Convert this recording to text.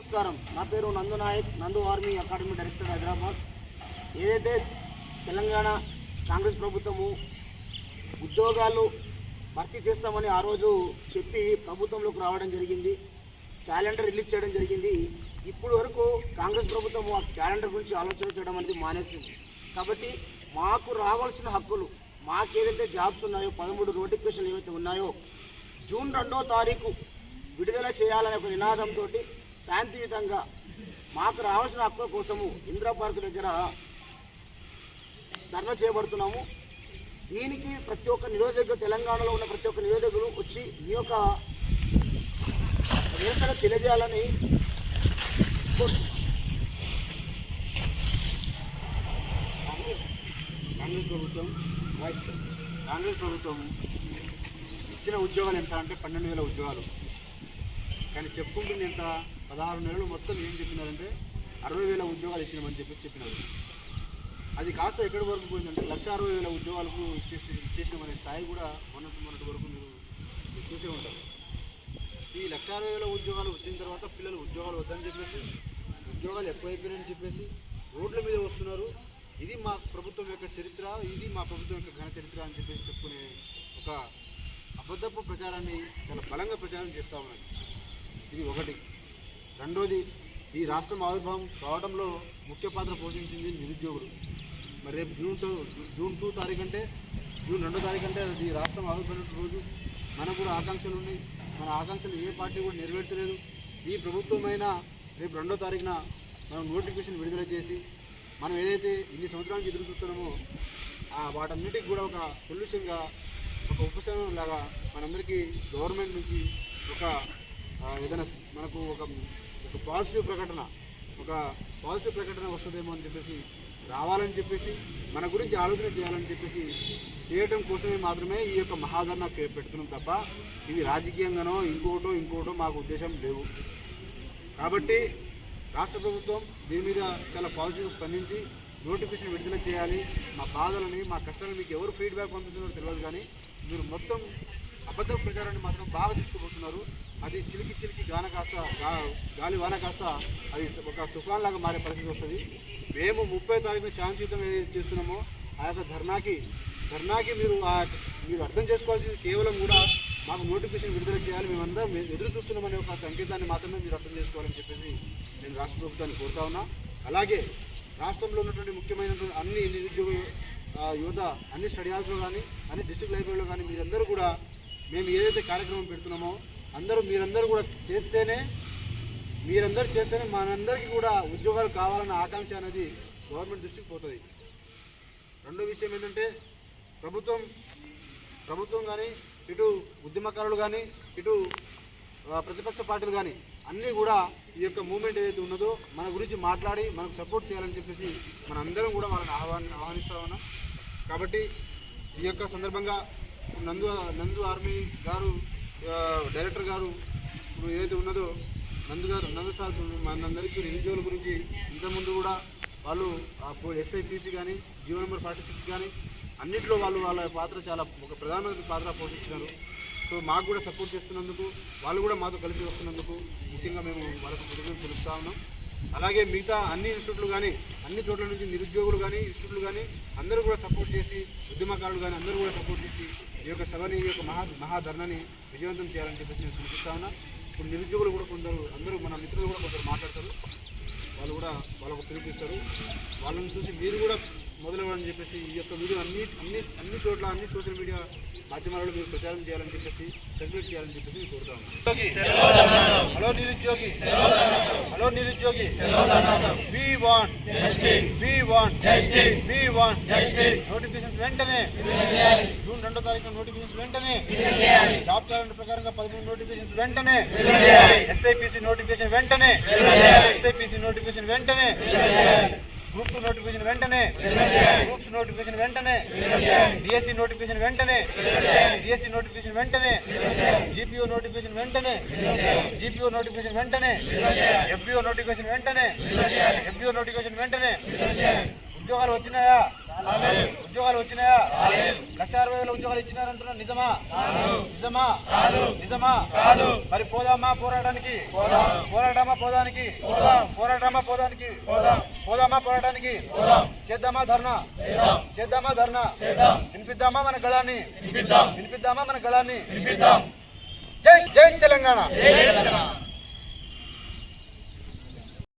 నమస్కారం. నా పేరు నందు నాయక్ నందు ఆర్మీ అకాడమీ డైరెక్టర్ హైదరాబాద్. ఏదైతే తెలంగాణ కాంగ్రెస్ ప్రభుత్వము ఉద్యోగాలు భర్తీ చేస్తామని ఆ రోజు చెప్పి ప్రభుత్వంలోకి రావడం జరిగింది క్యాలెండర్ రిలీజ్ చేయడం జరిగింది. ఇప్పుడు వరకు కాంగ్రెస్ ప్రభుత్వం ఆ క్యాలెండర్ గురించి ఆలోచన చేయడం అనేది మానేసింది. కాబట్టి మాకు రావాల్సిన హక్కులు మాకు ఏదైతే జాబ్స్ ఉన్నాయో పదమూడు నోటిఫికేషన్లు ఏవైతే ఉన్నాయో జూన్ రెండో తారీఖు విడుదల చేయాలనే ఒక నినాదంతో శాంతియుతంగా మాకు రావాల్సిన హక్కుల కోసము ఇందిరా పార్క్ దగ్గర ధర్నా చేయబడుతున్నాము. దీనికి ప్రతి ఒక్క నిరోధకులు తెలంగాణలో ఉన్న ప్రతి ఒక్క నిరోధకులు వచ్చి మీ యొక్క నిరసన తెలియజేయాలని కాంగ్రెస్ ప్రభుత్వం కాంగ్రెస్ ప్రభుత్వం ఇచ్చిన ఉద్యోగాలు ఎంత అంటే పన్నెండు వేల ఉద్యోగాలు. కానీ చెప్పుకుంటుంది ఎంత? పదహారు నెలలు మొత్తం ఏం చెప్పినారంటే అరవై వేల ఉద్యోగాలు ఇచ్చినామని చెప్పి చెప్పినారు. అది కాస్త ఎక్కడి వరకు పోయిందంటే లక్ష అరవై వేల ఉద్యోగాలకు ఇచ్చేసి ఇచ్చేసినామనే స్థాయి కూడా మొన్నటి మొన్నటి వరకు మీరు చూసే ఉంటారు. ఈ లక్ష అరవై వేల ఉద్యోగాలు వచ్చిన తర్వాత పిల్లలు ఉద్యోగాలు వద్దని చెప్పేసి ఉద్యోగాలు ఎక్కువైపోయాయని చెప్పేసి రోడ్ల మీద వస్తున్నారు. ఇది మా ప్రభుత్వం యొక్క చరిత్ర ఇది మా ప్రభుత్వం యొక్క ఘన చరిత్ర అని చెప్పేసి చెప్పుకునే ఒక అబద్ధపు ప్రచారాన్ని చాలా బలంగా ప్రచారం చేస్తూ ఉన్నది. ఇది ఒకటి. రెండోది ఈ రాష్ట్రం ఆవిర్భావం కావడంలో ముఖ్య పాత్ర పోషించింది నిరుద్యోగులు. మరి రేపు జూన్ టూ జూన్ టూ తారీఖు అంటే జూన్ రెండో తారీఖు అంటే అది రాష్ట్రం ఆవిర్భవించిన రోజు. మనకు కూడా ఆకాంక్షలు ఉన్నాయి. మన ఆకాంక్షలు ఏ పార్టీ కూడా నెరవేర్చలేదు. ఈ ప్రభుత్వమైన రేపు రెండో తారీఖున మనం నోటిఫికేషన్ విడుదల చేసి మనం ఏదైతే ఇన్ని సంవత్సరాల నుంచి ఎదురు చూస్తున్నామో ఆ వాటన్నిటికి కూడా ఒక సొల్యూషన్గా ఒక ఉపశమనం లాగా మనందరికీ గవర్నమెంట్ నుంచి ఒక ఏదైనా మనకు ఒక ఒక పాజిటివ్ ప్రకటన ఒక పాజిటివ్ ప్రకటన వస్తుందేమో అని చెప్పేసి రావాలని చెప్పేసి మన గురించి ఆలోచన చేయాలని చెప్పేసి చేయటం కోసమే మాత్రమే ఈ యొక్క మహాధరణ పే- తప్ప ఇవి రాజకీయంగానో ఇంకోటో ఇంకోటో మాకు ఉద్దేశం లేవు. కాబట్టి రాష్ట్ర ప్రభుత్వం దీని మీద చాలా పాజిటివ్గా స్పందించి నోటిఫికేషన్ విడుదల చేయాలి. మా బాధలని మా కష్టాలను మీకు ఎవరు ఫీడ్బ్యాక్ పంపిస్తున్నారో తెలియదు కానీ మీరు మొత్తం అబద్ధ ప్రచారాన్ని మాత్రం బాగా తీసుకుపోతున్నారు. అది చిలికి చిలికి గాన కాస్త గాలి వాన కాస్త అది ఒక తుఫాన్ లాగా మారే పరిస్థితి వస్తుంది. మేము ముప్పై తారీఖున శాంతియుతం ఏదైతే చేస్తున్నామో ఆ యొక్క ధర్నాకి ధర్నాకి మీరు మీరు అర్థం చేసుకోవాల్సింది కేవలం కూడా మాకు నోటిఫికేషన్ విడుదల చేయాలి. మేమందరం మేము ఎదురు చూస్తున్నామనే ఒక సంకేతాన్ని మాత్రమే మీరు అర్థం చేసుకోవాలని చెప్పేసి నేను రాష్ట్ర ప్రభుత్వాన్ని కోరుతా ఉన్నా. అలాగే రాష్ట్రంలో ఉన్నటువంటి ముఖ్యమైనటువంటి అన్ని నిరుద్యోగ యువత అన్ని స్టడీ హాల్స్లో కానీ అన్ని డిస్టిక్ లైబ్రరీలో కానీ మీరందరూ కూడా మేము ఏదైతే కార్యక్రమం పెడుతున్నామో అందరూ మీరందరూ కూడా చేస్తేనే మీరందరూ చేస్తేనే మనందరికీ కూడా ఉద్యోగాలు కావాలన్న ఆకాంక్ష అనేది గవర్నమెంట్ దృష్టికి పోతుంది. రెండో విషయం ఏంటంటే ప్రభుత్వం ప్రభుత్వం కానీ ఇటు ఉద్యమకారులు కానీ ఇటు ప్రతిపక్ష పార్టీలు కానీ అన్నీ కూడా ఈ యొక్క మూమెంట్ ఏదైతే ఉన్నదో మన గురించి మాట్లాడి మనకు సపోర్ట్ చేయాలని చెప్పేసి మన అందరం కూడా వాళ్ళని ఆహ్వాని ఆహ్వానిస్తా ఉన్నాం. కాబట్టి ఈ యొక్క సందర్భంగా నందు నందు ఆర్మీ గారు డైరెక్టర్ గారు ఇప్పుడు ఏది ఉన్నదో నందు గారు నందు సార్ మనందరికీ నిరుద్యోగుల గురించి ఇంతకుముందు కూడా వాళ్ళు ఎస్ఐపిసి కానీ జీవో నెంబర్ ఫార్టీ సిక్స్ కానీ అన్నింటిలో వాళ్ళు వాళ్ళ పాత్ర చాలా ఒక ప్రధానమంత్రి పాత్ర పోషించినారు. సో మాకు కూడా సపోర్ట్ చేస్తున్నందుకు వాళ్ళు కూడా మాతో కలిసి వస్తున్నందుకు ముఖ్యంగా మేము వాళ్ళకు కృతజ్ఞతలు తెలుపుతా ఉన్నాం. అలాగే మిగతా అన్ని ఇన్స్టిట్యూట్లు కానీ అన్ని చోట్ల నుంచి నిరుద్యోగులు కానీ ఇన్స్టిట్యూట్లు కానీ అందరూ కూడా సపోర్ట్ చేసి ఉద్యమకారులు కానీ అందరూ కూడా సపోర్ట్ చేసి ఈ యొక్క సభని ఈ యొక్క మహా మహాధర్నాన్ని విజయవంతం చేయాలని చెప్పేసి నేను పిలిపిస్తా ఉన్నా. ఇప్పుడు నిరుద్యోగులు కూడా కొందరు అందరూ మన మిత్రులు కూడా కొందరు మాట్లాడతారు. వాళ్ళు కూడా వాళ్ళకు పిలిపిస్తారు వాళ్ళని చూసి మీరు కూడా మొదలవ్వాలని చెప్పేసి ఈ యొక్క వీడియో అన్ని అన్ని అన్ని చోట్ల అన్ని సోషల్ మీడియా మాధ్యమాలలో మీరు ప్రచారం చేయాలని చెప్పేసి సర్క్యులేట్ చేయాలని చెప్పేసి నేను కోరుతా ఉన్నాను. హలో నిరుద్యోగి! హలో నిరుద్యోగి! We want we want we want notifications వెంటనే! జూన్ రెండో తారీఖు నోటిఫికేషన్స్ వెంటనే! జాబ్ క్యాలెండర్ ప్రకారంగా పదమూడు నోటిఫికేషన్స్ వెంటనే! ఎస్ఐపిసి నోటిఫికేషన్ వెంటనే! ఎస్ఐపిసి నోటిఫికేషన్ వెంటనే! గ్రూప్ టూ నోటిఫికేషన్ వెంటనే. గ్రూప్స్ నోటిఫికేషన్ వెంటనే. డిఎస్సి నోటిఫికేషన్ వెంటనే. డిఎస్సి నోటిఫికేషన్ వెంటనే. జీపీఓ నోటిఫికేషన్ వెంటనే. జీపీఓ నోటిఫికేషన్ వెంటనే. ఎఫ్బిఓ నోటిఫికేషన్ వెంటనే. ఎఫ్బిఓ నోటిఫికేషన్ వెంటనే. ఉద్యోగాలు వచ్చినాయా? ఉద్యోగాలు వచ్చినాయా? లక్ష అరవై వేల ఉద్యోగాలు ఇచ్చినారంటున్నా నిజమా? నిజమా? నిజమా మరి పోదామా పోరాటానికి? పోరాటమా పోదానికి? పోరాటమా పోదానికి? పోదామా పోరాటానికి? చేద్దామా ధర్నా? చేద్దామా ధర్నా? వినిపిద్దామా మన గళాన్ని? వినిపిద్దామా మన గళాన్ని? జై జై తెలంగాణ.